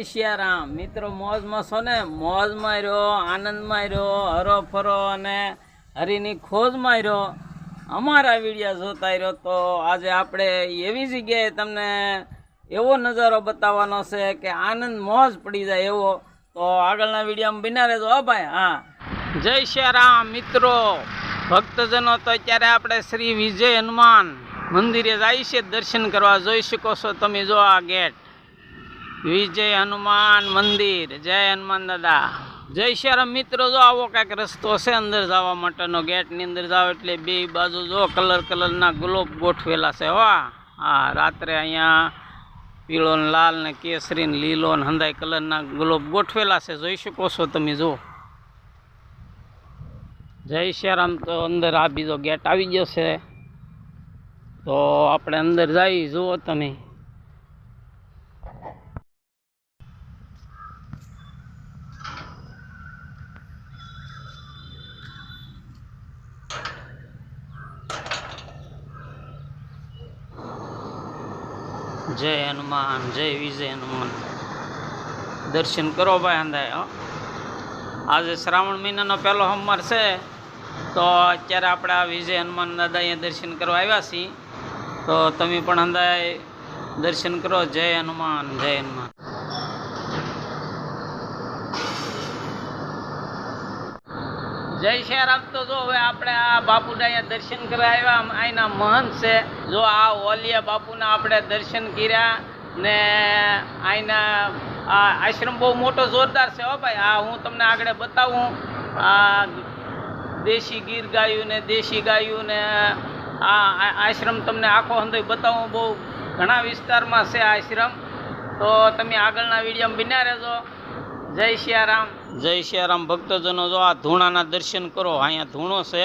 સિયારામ મિત્રો, મોજમાં છો ને? મોજમાં રહ્યો, આનંદમાં રહ્યો હરો ફરો અને હરીની ખોજમાં રહ્યો. અમારા વિડીયા જોતા રહ્યો તો આજે આપણે એવી જગ્યાએ તમને એવો નજારો બતાવવાનો છે કે આનંદ મોજ પડી જાય એવો. તો આગળના વિડીયોમાં બિના રહેજો, હા ભાઈ, હા. જય સિયારામ મિત્રો. ભક્તજનો, તો અત્યારે આપણે શ્રી વિજય હનુમાન મંદિરે જાય છે દર્શન કરવા. જોઈ શકો છો તમે, જો આ ગેટ. વિજય હનુમાન મંદિર. જય હનુમાન દાદા. જય શ્યારામ મિત્રો, જો આવો કાંઈક રસ્તો છે અંદર જવા માટેનો, ગેટની અંદર જાવ એટલે બે બાજુ જો કલર કલરના ગુલાબ ગોઠવેલા છે, હો. હા, રાત્રે અહીંયા પીળો ને લાલ ને કેસરી ને લીલો ને હંધાઈ કલરના ગુલાબ ગોઠવેલા છે. જોઈ શકો છો તમે, જો. જય શ્યારામ તો અંદર આ બીજો ગેટ આવી ગયો છે. તો આપણે અંદર જઈ, જુઓ તમે. જય હનુમાન, જય વિજય હનુમાન. દર્શન કરો ભાઈ અંદાય હો. આજે શ્રાવણ મહિનાનો પહેલો સોમવાર છે, તો અત્યારે આપણે આ વિજય હનુમાન દાદા અહીંયા દર્શન કરવા આવ્યા છીએ. તો તમે પણ અંધાય દર્શન કરો, જય હનુમાન જય હનુમાન. જય શ્યારામ તો જો હવે આપણે આ બાપુના અહીંયા દર્શન કરવા આવ્યા. અહીંના મહંત છે. જો આ ઓલિયા બાપુના આપણે દર્શન કર્યા ને અહીંના આ આશ્રમ બહુ મોટો જોરદાર છે હો ભાઈ. આ હું તમને આગળ બતાવું. આ દેશી ગીર ગાયું ને દેશી ગાયું ને આ આશ્રમ તમને આખો હંધો બતાવું. બહુ ઘણા વિસ્તારમાં છે આશ્રમ. તો તમે આગળના વિડીયોમાં બિના રહેજો. જય સિયારામ જય સિયારામ ભક્તજનો, જો આ ધૂણાના દર્શન કરો, અહીંયા ધૂણો છે.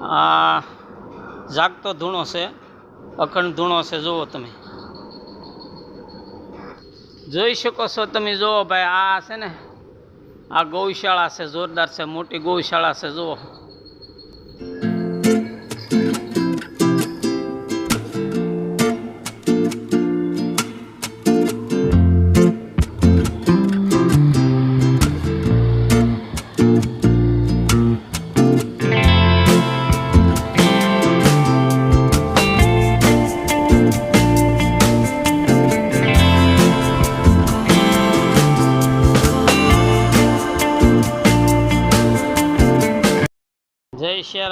આ જાગતો ધૂણો છે, અખંડ ધૂણો છે, જુઓ તમે. જોઈ શકો છો તમે, જુઓ ભાઈ, આ છે ને, આ ગૌશાળા છે, જોરદાર છે, મોટી ગૌશાળા છે, જુઓ.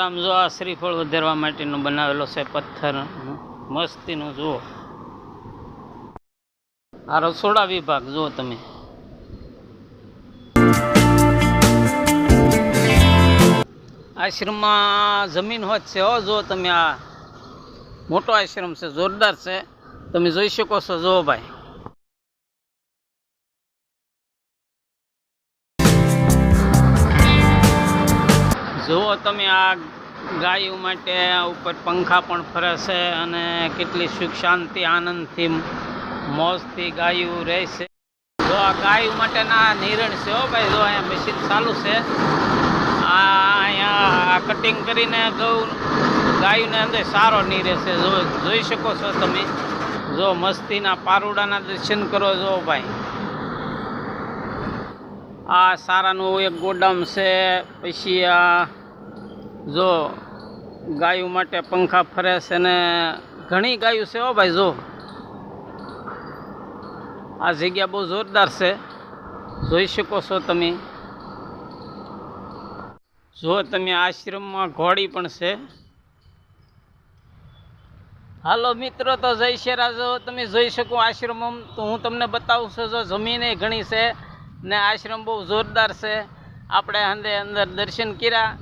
શ્યારામ જો આ શ્રીફળ વધારવા માટેનો બનાવેલો છે પથ્થર. મસ્તીનું જુઓ. આ રસોડા વિભાગ, જુઓ તમે. આશ્રમમાં જમીન હોત છે હો જો તમે આ. મોટો આશ્રમ છે, જોરદાર છે. તમે જોઈ શકો છો, જુઓ ભાઈ. જુઓ તમે આ ગાયો માટે ઉપર પંખા પણ ફરે છે અને કેટલી સુખ શાંતિ, આનંદથી મોજથી ગાયું રહે છે જો આ ગાયો માટેના નિરણ છે હો ભાઈ, જો અહીંયા મશીન ચાલુ છે. આ અહીંયા કટિંગ કરીને ગૌ ગાયોને અંદર સારો નીરે છે. જો જોઈ શકો છો તમે. જો મસ્તીના પારુડાના દર્શન કરો જો ભાઈ. આ સારાનું એક ગોડાઉન છે, પછી આ જો ગાયું માટે પંખા ફરે છે ને ઘણી ગાયું છે હો ભાઈ, જો. આ જગ્યા બહુ જોરદાર છે. જોઈ શકો છો તમે. જો તમે આશ્રમમાં ઘોડી પણ છે. હાલો મિત્રો, તો જય શેરા જો તમે જોઈ શકો આશ્રમ તો હું તમને બતાવું છું, જો જમીન ઘણી છે ને આશ્રમ બહુ જોરદાર છે. આપણે અંદર અંદર દર્શન કર્યા.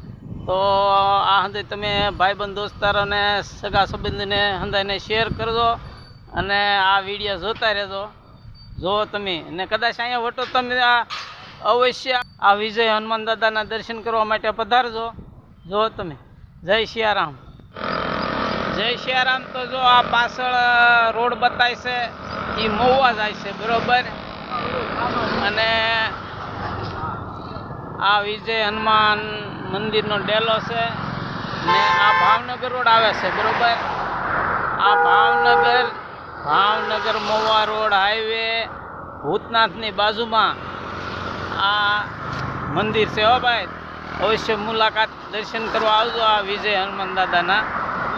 તો આ હંદે તમે ભાઈબંધ દોસ્તારોને સગા સંબંધીને હંદાઈને શેર કરજો અને આ વીડિયો જોતા રહેજો. જો તમે, ને કદાચ અહીંયા વટો તમે આ અવશ્ય આ વિજય હનુમાન દાદાના દર્શન કરવા માટે પધારજો. જો તમે, જય સિયારામ જય સિયારામ તો જો આ પાછળ રોડ બતાય છે એ મહુવા જાય છે, બરોબર? અને આ વિજય હનુમાન મંદિરનો ડેલો છે ને આ ભાવનગર રોડ આવે છે, બરોબર? આ ભાવનગર ભાવનગર મોવા રોડ હાઈવે ભૂતનાથની બાજુમાં આ મંદિર છે હો ભાઈ. અવશ્ય મુલાકાત દર્શન કરવા આવજો આ વિજય હનુમાન દાદાના.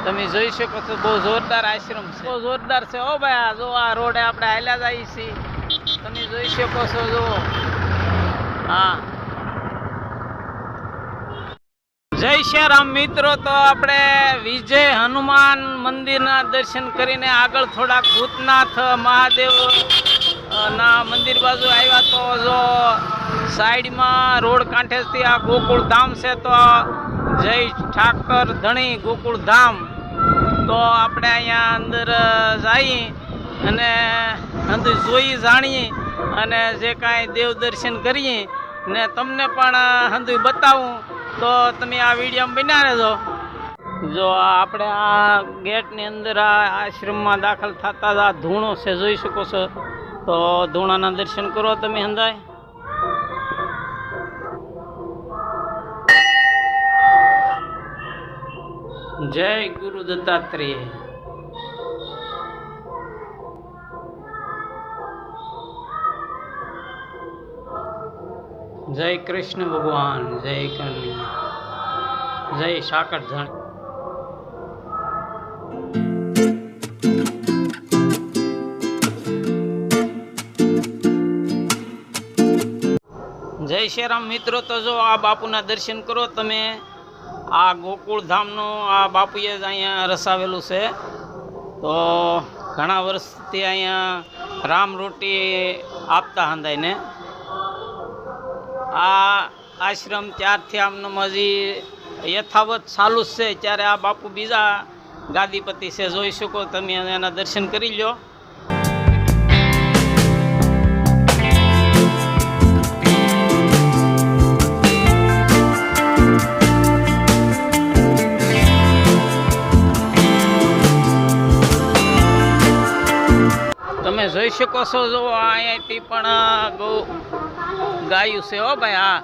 તમે જોઈ શકો છો, બહુ જોરદાર આશ્રમ છે. બહુ જોરદાર છે હો ભાઈ, આ જો આ રોડે આપણે હાલ્યા જઈએ છીએ. તમે જોઈ શકો છો જો હા. જય શ્રી રામ મિત્રો, તો આપણે વિજય હનુમાન મંદિરના દર્શન કરીને આગળ થોડાક ભૂતનાથ મહાદેવ ના મંદિર બાજુ આવ્યા. તો જો સાઈડમાં રોડ કાંઠેથી આ ગોકુળ ધામ છે, તો જય ઠાકર ધણી ગોકુળ ધામ. તો આપણે અહીંયા અંદર જઈ અને અંદર જોઈ જાણીએ અને જે કાંઈ દેવ દર્શન કરીએ ને તમને પણ હંધુ બતાવું. તો તમે આ વિડીયોમાં બન્યા રહેજો. જો આપણે આ ગેટની અંદર આ આશ્રમમાં દાખલ થતા આ ધૂણો છે, જોઈ શકો છો. તો ધૂણાના દર્શન કરો તમે હંધાય. જય ગુરુ દત્તાત્રેય. જય કૃષ્ણ ભગવાન, જય કન્યા, જય સાકરધણ જય શ્રી રામ મિત્રો, તો જો આ બાપુના દર્શન કરો તમે, આ ગોકુળ ધામનું આ બાપુએ જ અહીંયા રસાવેલું છે. તો ઘણા વર્ષથી અહીંયા રામ રોટી આપતા હંધાઈને. આ આશ્રમ ત્યારથી આમનો હજી યથાવત ચાલુ જ છે. ત્યારે આ બાપુ બીજા ગાદીપતિ છે. જોઈ શકો તમે એના દર્શન કરી લો તમે જોઈ શકો છો, જો અહીંયાથી પણ બહુ ગાયું છે હો ભાઈ, હા.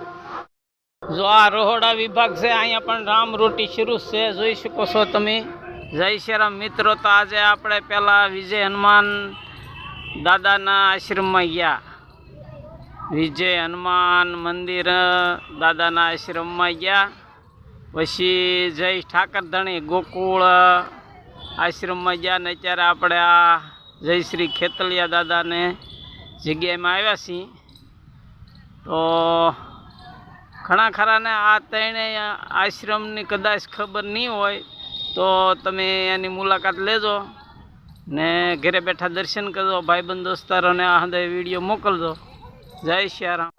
જો આ રોહડા વિભાગ છે, અહીંયા પણ રામ રોટી શરૂ છે, જોઈ શકો છો તમે. જય શ્રીરામ મિત્રો, તો આજે આપણે પહેલાં વિજય હનુમાન દાદાના આશ્રમમાં ગયા. વિજય હનુમાન મંદિર દાદાના આશ્રમમાં ગયા. પછી જય ઠાકરધણી ગોકુળ આશ્રમમાં ગયા ને અત્યારે આપણે આ જય શ્રી ખેતલિયા દાદાને જગ્યાએમાં આવ્યા છીએ. તો ઘણા ખરાને આ ત્રણેય આશ્રમની કદાચ ખબર નહીં હોય, તો તમે એની મુલાકાત લેજો ને ઘરે બેઠા દર્શન કરજો, ભાઈબંધ દોસ્તારોને આ હંદે વીડિયો મોકલજો. જય સિયારામ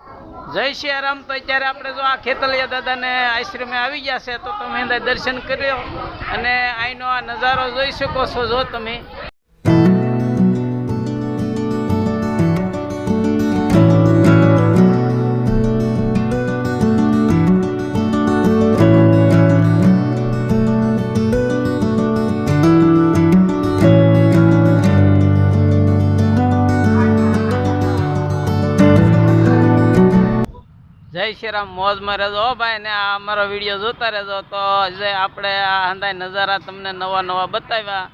જય સિયારામ રામ તો અત્યારે આપણે જો આ ખેતલિયા દાદાને આશ્રમે આવી ગયા છે, તો તમે દર્શન કર્યો અને અહીંનો આ નજારો જોઈ શકો છો, જો તમે. જય શ્રી રામ, મોજમાં રહેજો હો ભાઈ, ને આ અમારો વીડિયો જોતા રહેજો. તો જે આપણે આ હંધાય નજારા તમને નવા નવા બતાવ્યા.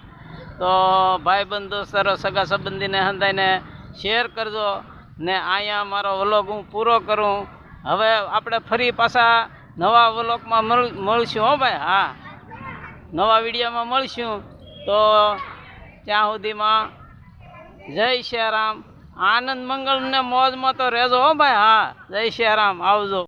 તો ભાઈ બંધુ, સરો, સગા સંબંધીને હંધાઈને શેર કરજો. ને અહીંયા મારો વ્લોગ હું પૂરો કરું. હવે આપણે ફરી પાછા નવા વ્લોગમાં મળ, મળશું હો ભાઈ, હા. નવા વિડીયોમાં મળશું. તો ત્યાં સુધીમાં જય શ્રી રામ. આનંદ મંગળ ને મોજમાં તો રહેજો હો ભાઈ. હા જય શ્રી રામ. આવજો.